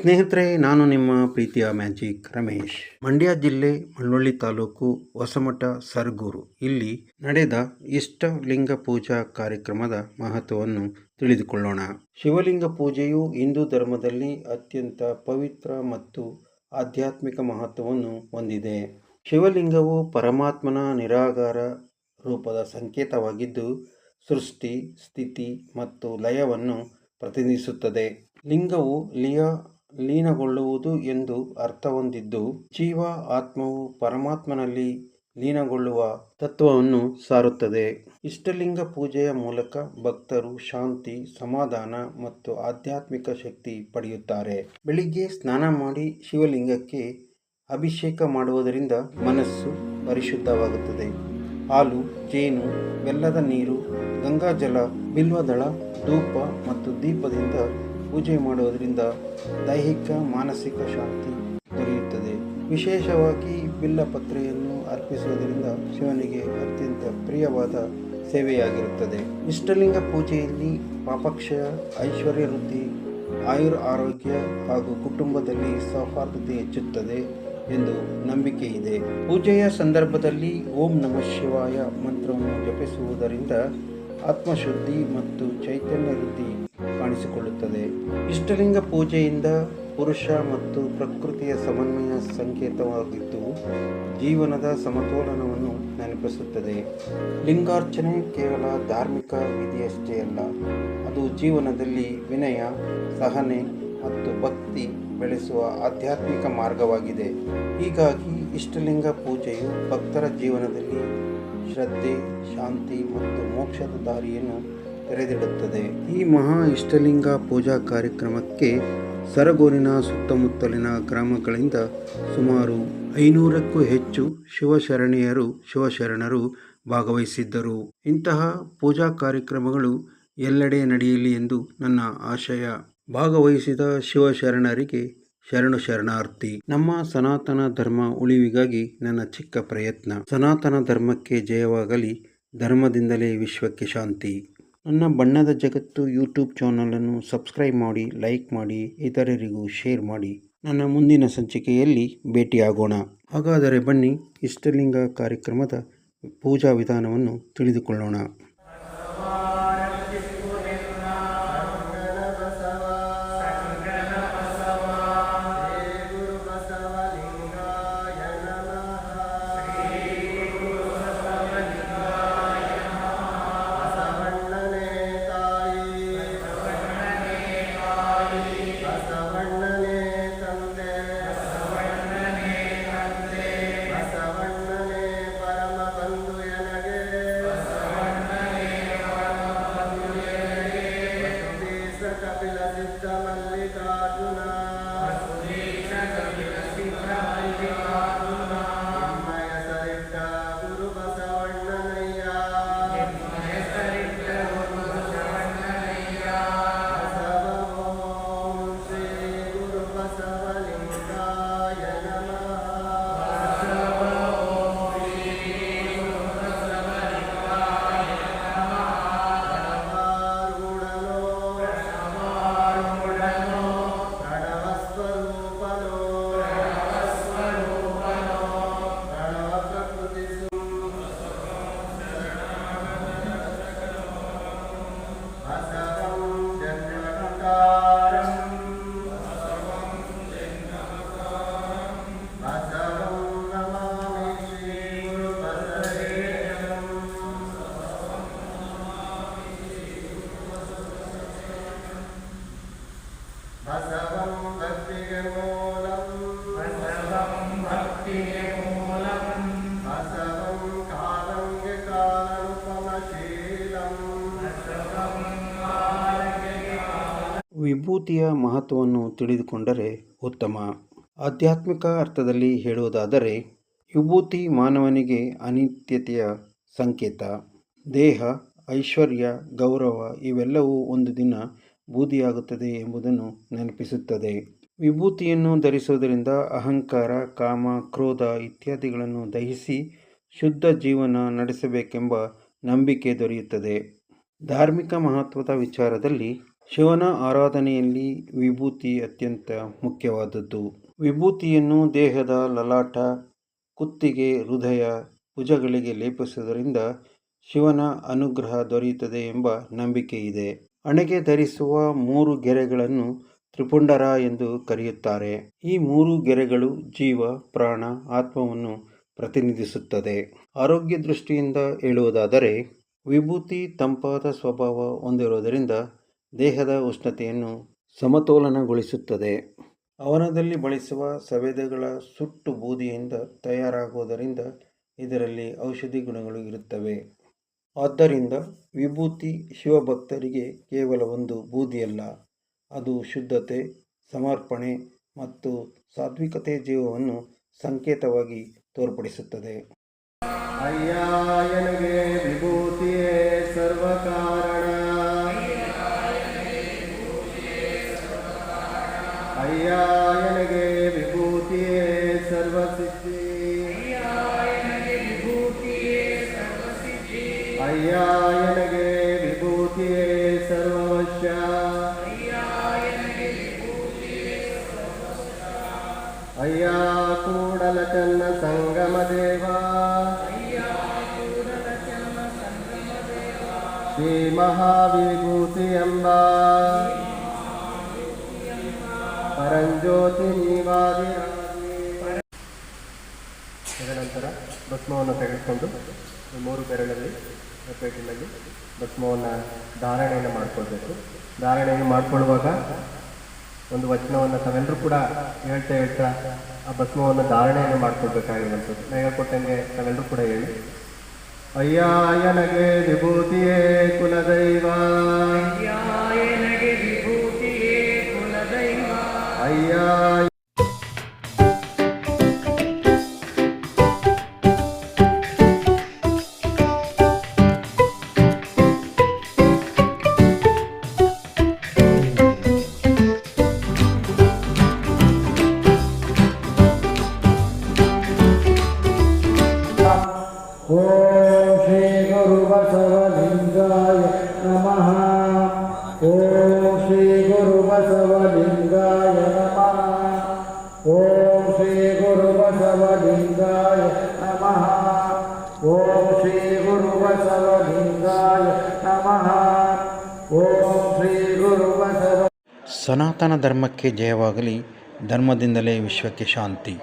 ಸ್ನೇಹಿತರೆ, ನಾನು ನಿಮ್ಮ ಪ್ರೀತಿಯ ಮ್ಯಾಜಿಕ್ ರಮೇಶ್. ಮಂಡ್ಯ ಜಿಲ್ಲೆ ಮಳ್ಳೊಳ್ಳಿ ತಾಲೂಕು ಹೊಸಮಠ ಸರ್ಗೂರು. ಇಲ್ಲಿ ನಡೆದ ಇಷ್ಟಲಿಂಗ ಪೂಜಾ ಕಾರ್ಯಕ್ರಮದ ಮಹತ್ವವನ್ನು ತಿಳಿದುಕೊಳ್ಳೋಣ. ಶಿವಲಿಂಗ ಪೂಜೆಯು ಹಿಂದೂ ಧರ್ಮದಲ್ಲಿ ಅತ್ಯಂತ ಪವಿತ್ರ ಮತ್ತು ಆಧ್ಯಾತ್ಮಿಕ ಮಹತ್ವವನ್ನು ಹೊಂದಿದೆ. ಶಿವಲಿಂಗವು ಪರಮಾತ್ಮನ ನಿರಾಗಾರ ರೂಪದ ಸಂಕೇತವಾಗಿದ್ದು ಸೃಷ್ಟಿ, ಸ್ಥಿತಿ ಮತ್ತು ಲಯವನ್ನು ಪ್ರತಿನಿಧಿಸುತ್ತದೆ. ಲಿಂಗವು ಲಿಯ, ಲೀನಗೊಳ್ಳುವುದು ಎಂದು ಅರ್ಥ ಹೊಂದಿದ್ದು ಜೀವ ಆತ್ಮವು ಪರಮಾತ್ಮನಲ್ಲಿ ಲೀನಗೊಳ್ಳುವ ತತ್ವವನ್ನು ಸಾರುತ್ತದೆ. ಇಷ್ಟಲಿಂಗ ಪೂಜೆಯ ಮೂಲಕ ಭಕ್ತರು ಶಾಂತಿ, ಸಮಾಧಾನ ಮತ್ತು ಆಧ್ಯಾತ್ಮಿಕ ಶಕ್ತಿ ಪಡೆಯುತ್ತಾರೆ. ಬೆಳಿಗ್ಗೆ ಸ್ನಾನ ಮಾಡಿ ಶಿವಲಿಂಗಕ್ಕೆ ಅಭಿಷೇಕ ಮಾಡುವುದರಿಂದ ಮನಸ್ಸು ಪರಿಶುದ್ಧವಾಗುತ್ತದೆ. ಹಾಲು, ಜೇನು, ಬೆಲ್ಲದ ನೀರು ಗಂಗಾಜಲ ಬಿಲ್ವದಳ, ಧೂಪ ಮತ್ತು ದೀಪದಿಂದ ಪೂಜೆ ಮಾಡುವುದರಿಂದ ದೈಹಿಕ, ಮಾನಸಿಕ ಶಾಂತಿ ದೊರೆಯುತ್ತದೆ. ವಿಶೇಷವಾಗಿ ಬಿಲ್ಲಪತ್ರೆಯನ್ನು ಅರ್ಪಿಸುವುದರಿಂದ ಶಿವನಿಗೆ ಅತ್ಯಂತ ಪ್ರಿಯವಾದ ಸೇವೆಯಾಗಿರುತ್ತದೆ. ಇಷ್ಟಲಿಂಗ ಪೂಜೆಯಲ್ಲಿ ಪಾಪಕ್ಷಯ ಐಶ್ವರ್ಯ ವೃದ್ಧಿ ಆಯುರ್ ಆರೋಗ್ಯ ಹಾಗೂ ಕುಟುಂಬದಲ್ಲಿ ಸೌಹಾರ್ದತೆ ಹೆಚ್ಚುತ್ತದೆ. ಎಂದು ನಂಬಿಕೆ ಇದೆ. ಪೂಜೆಯ ಸಂದರ್ಭದಲ್ಲಿ ಓಂ ನಮಃ ಶಿವಾಯ ಮಂತ್ರವನ್ನು ಜಪಿಸುವುದರಿಂದ ಆತ್ಮಶುದ್ಧಿ ಮತ್ತು ಚೈತನ್ಯ ವೃದ್ಧಿ ಕಾಣಿಸಿಕೊಳ್ಳುತ್ತದೆ. ಇಷ್ಟಲಿಂಗ ಪೂಜೆಯಿಂದ ಪುರುಷ ಮತ್ತು ಪ್ರಕೃತಿಯ ಸಮನ್ವಯ ಸಂಕೇತವಾಗಿದ್ದು, ಜೀವನದ ಸಮತೋಲನವನ್ನು ನೆನಪಿಸುತ್ತದೆ. ಲಿಂಗಾರ್ಚನೆ ಕೇವಲ ಧಾರ್ಮಿಕ ವಿಧಿಯಷ್ಟೇ ಅಲ್ಲ, ಅದು ಜೀವನದಲ್ಲಿ ವಿನಯ, ಸಹನೆ ಮತ್ತು ಭಕ್ತಿ ಬೆಳೆಸುವ ಆಧ್ಯಾತ್ಮಿಕ ಮಾರ್ಗವಾಗಿದೆ. ಹೀಗಾಗಿ ಇಷ್ಟಲಿಂಗ ಪೂಜೆಯು ಭಕ್ತರ ಜೀವನದಲ್ಲಿ ಶ್ರದ್ಧೆ, ಶಾಂತಿ ಮತ್ತು ಮೋಕ್ಷದ ದಾರಿಯನ್ನು ತೆರೆದಿಡುತ್ತದೆ. ಈ ಮಹಾ ಇಷ್ಟಲಿಂಗ ಪೂಜಾ ಕಾರ್ಯಕ್ರಮಕ್ಕೆ ಸರಗೂರಿನ ಸುತ್ತಮುತ್ತಲಿನ ಗ್ರಾಮಗಳಿಂದ ಸುಮಾರು ಐನೂರಕ್ಕೂ ಹೆಚ್ಚು ಶಿವಶರಣೆಯರು, ಶಿವಶರಣರು ಭಾಗವಹಿಸಿದ್ದರು. ಇಂತಹ ಪೂಜಾ ಕಾರ್ಯಕ್ರಮಗಳು ಎಲ್ಲೆಡೆ ನಡೆಯಲಿ ಎಂದು ನನ್ನ ಆಶಯ. ಭಾಗವಹಿಸಿದ ಶಿವಶರಣರಿಗೆ ಶರಣು ಶರಣಾರ್ಥಿ. ನಮ್ಮ ಸನಾತನ ಧರ್ಮ ಉಳಿವಿಗಾಗಿ ನನ್ನ ಚಿಕ್ಕ ಪ್ರಯತ್ನ. ಸನಾತನ ಧರ್ಮಕ್ಕೆ ಜಯವಾಗಲಿ, ಧರ್ಮದಿಂದಲೇ ವಿಶ್ವಕ್ಕೆ ಶಾಂತಿ. ನನ್ನ ಬಣ್ಣದ ಜಗತ್ತು ಯೂಟ್ಯೂಬ್ ಚಾನಲನ್ನು ಸಬ್ಸ್ಕ್ರೈಬ್ ಮಾಡಿ, ಲೈಕ್ ಮಾಡಿ, ಇತರರಿಗೂ ಶೇರ್ ಮಾಡಿ. ನನ್ನ ಮುಂದಿನ ಸಂಚಿಕೆಯಲ್ಲಿ ಭೇಟಿಯಾಗೋಣ. ಹಾಗಾದರೆ ಬನ್ನಿ, ಇಷ್ಟಲಿಂಗ ಕಾರ್ಯಕ್ರಮದ ಪೂಜಾ ವಿಧಾನವನ್ನು ತಿಳಿದುಕೊಳ್ಳೋಣ. تملك ವಿಭೂತಿಯ ಮಹತ್ವವನ್ನು ತಿಳಿದುಕೊಂಡರೆ ಉತ್ತಮ. ಆಧ್ಯಾತ್ಮಿಕ ಅರ್ಥದಲ್ಲಿ ಹೇಳುವುದಾದರೆ, ವಿಭೂತಿ ಮಾನವನಿಗೆ ಅನಿತ್ಯತೆಯ ಸಂಕೇತ. ದೇಹ, ಐಶ್ವರ್ಯ, ಗೌರವ ಇವೆಲ್ಲವೂ ಒಂದು ದಿನ ಬೂದಿಯಾಗುತ್ತದೆ ಎಂಬುದನ್ನು ನೆನಪಿಸುತ್ತದೆ. ವಿಭೂತಿಯನ್ನು ಧರಿಸುವುದರಿಂದ ಅಹಂಕಾರ, ಕಾಮ, ಕ್ರೋಧ ಇತ್ಯಾದಿಗಳನ್ನು ದಹಿಸಿ ಶುದ್ಧ ಜೀವನ ನಡೆಸಬೇಕೆಂಬ ನಂಬಿಕೆ ದೊರೆಯುತ್ತದೆ. ಧಾರ್ಮಿಕ ಮಹತ್ವದ ವಿಚಾರದಲ್ಲಿ ಶಿವನ ಆರಾಧನೆಯಲ್ಲಿ ವಿಭೂತಿ ಅತ್ಯಂತ ಮುಖ್ಯವಾದದ್ದು. ವಿಭೂತಿಯನ್ನು ದೇಹದ ಲಲಾಟ, ಕುತ್ತಿಗೆ, ಹೃದಯ, ಭುಜಗಳಿಗೆ ಲೇಪಿಸುವುದರಿಂದ ಶಿವನ ಅನುಗ್ರಹ ದೊರೆಯುತ್ತದೆ ಎಂಬ ನಂಬಿಕೆ ಇದೆ. ಹಣೆಗೆ ಧರಿಸುವ ಮೂರು ಗೆರೆಗಳನ್ನು ತ್ರಿಪುಂಡರ ಎಂದು ಕರೆಯುತ್ತಾರೆ. ಈ ಮೂರು ಗೆರೆಗಳು ಜೀವ, ಪ್ರಾಣ, ಆತ್ಮವನ್ನು ಪ್ರತಿನಿಧಿಸುತ್ತದೆ. ಆರೋಗ್ಯ ದೃಷ್ಟಿಯಿಂದ ಹೇಳುವುದಾದರೆ, ವಿಭೂತಿ ತಂಪಾದ ಸ್ವಭಾವ ಹೊಂದಿರುವುದರಿಂದ ದೇಹದ ಉಷ್ಣತೆಯನ್ನು ಸಮತೋಲನಗೊಳಿಸುತ್ತದೆ. ಅವನದಲ್ಲಿ ಬಳಸುವ ಸವೆದಗಳ ಸುಟ್ಟು ಬೂದಿಯಿಂದ ತಯಾರಾಗುವುದರಿಂದ ಇದರಲ್ಲಿ ಔಷಧಿ ಗುಣಗಳು ಇರುತ್ತವೆ. ಆದ್ದರಿಂದ ವಿಭೂತಿ ಶಿವಭಕ್ತರಿಗೆ ಕೇವಲ ಒಂದು ಬೂದಿಯಲ್ಲ ಅದು ಶುದ್ಧತೆ ಸಮರ್ಪಣೆ ಮತ್ತು ಸಾತ್ವಿಕತೆ ಜೀವವನ್ನು ಸಂಕೇತವಾಗಿ ತೋರ್ಪಡಿಸುತ್ತದೆ. ಅಯ್ಯ ವಿಭೂತಿಯೇ ಸರ್ವಕಾರಣ ಶ್ರೀ ಮಹಾವಿಭೂತಿ ಎಂಬ ಪರಂಜ್ಯೋತಿ ತದನಂತರ ಭಸ್ಮವನ್ನು ತೆಗೆದುಕೊಂಡು ಮೂರು ಬೆರಳಲ್ಲಿ ಪೇಟಿನಲ್ಲಿ ಭಸ್ಮವನ್ನು ಧಾರಣೆಯನ್ನು ಮಾಡಿಕೊಳ್ಬೇಕು. ಧಾರಣೆಯನ್ನು ಮಾಡ್ಕೊಳ್ಳುವಾಗ ಒಂದು ವಚನವನ್ನು ತಾವೆಲ್ಲರೂ ಕೂಡ ಹೇಳ್ತಾ ಹೇಳ್ತಾ ಆ ಭಸ್ಮವನ್ನು ಧಾರಣೆಯನ್ನು ಮಾಡ್ಕೊಳ್ಬೇಕಾಗಿರುವಂಥದ್ದು. ನಾ ಹೇಳ್ಕೊಟ್ಟಂಗೆ ತಾವೆಲ್ಲರೂ ಕೂಡ ಹೇಳಿ. ಅಯ್ಯ ನನಗೆ ವಿಭೂತಿಯೇ ಶ್ರೀ ಗುರು ಬಸವಲಿಂಗಾಯ ನಮಃ. ಓಂ ಶ್ರೀ ಗುರು ಬಸವ ಸನಾತನ ಧರ್ಮಕ್ಕೆ ಜಯವಾಗಲಿ ಧರ್ಮದಿಂದಲೇ ವಿಶ್ವಕ್ಕೆ ಶಾಂತಿ.